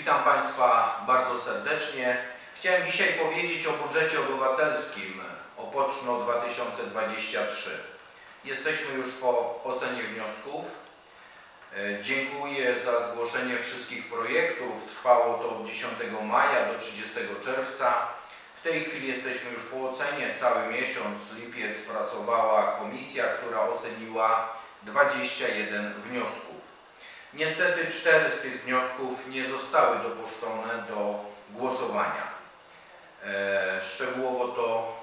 Witam Państwa bardzo serdecznie. Chciałem dzisiaj powiedzieć o budżecie obywatelskim Opoczno 2023. Jesteśmy już po ocenie wniosków. E, Dziękuję za zgłoszenie wszystkich projektów. Trwało to od 10 maja do 30 czerwca. W tej chwili jesteśmy już po ocenie. Cały miesiąc, lipiec, pracowała komisja, która oceniła 21 wniosków. Niestety cztery z tych wniosków nie zostały dopuszczone do głosowania. E, Szczegółowo to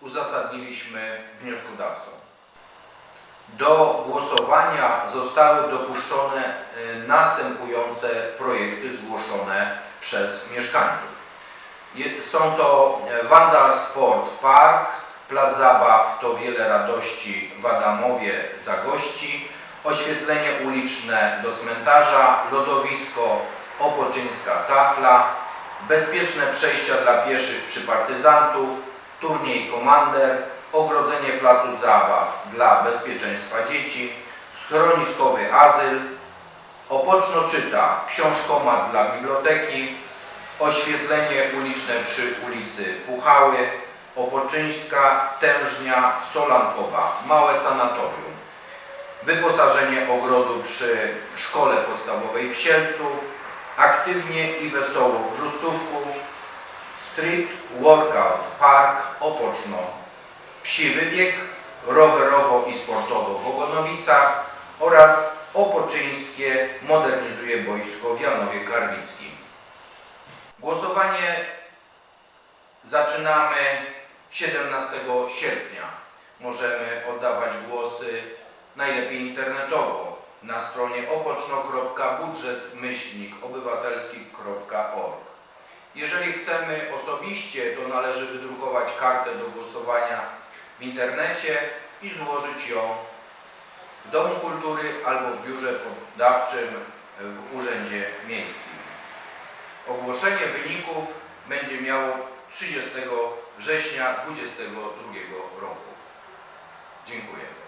uzasadniliśmy wnioskodawcom. Do głosowania zostały dopuszczone e, następujące projekty zgłoszone przez mieszkańców. Są to e, Wanda Sport Park, Plac Zabaw to Wiele Radości w Adamowie Zagości, oświetlenie uliczne do cmentarza, lodowisko Opoczyńska Tafla, bezpieczne przejścia dla pieszych przy partyzantów, turniej komander, ogrodzenie placu zabaw dla bezpieczeństwa dzieci, schroniskowy azyl, Opoczno czyta, książkomat dla biblioteki, oświetlenie uliczne przy ulicy Puchały, Opoczyńska, Tężnia, Solankowa, małe sanatorium, wyposażenie ogrodu przy szkole podstawowej w Sielcu, aktywnie i wesoło w Brzustówku, street workout park Opoczno, psi wybieg, rowerowo i sportowo w Ogonowicach oraz Opoczyńskie modernizuje boisko w Janowie Karwickim. Głosowanie zaczynamy 17 sierpnia. Możemy oddawać głosy najlepiej internetowo na stronie opoczno.budżet-obywatelski.org. Jeżeli chcemy osobiście, to należy wydrukować kartę do głosowania w internecie i złożyć ją w Domu Kultury albo w biurze poddawczym w Urzędzie Miejskim. Ogłoszenie wyników będzie miało 30 września 2022 roku. Dziękuję.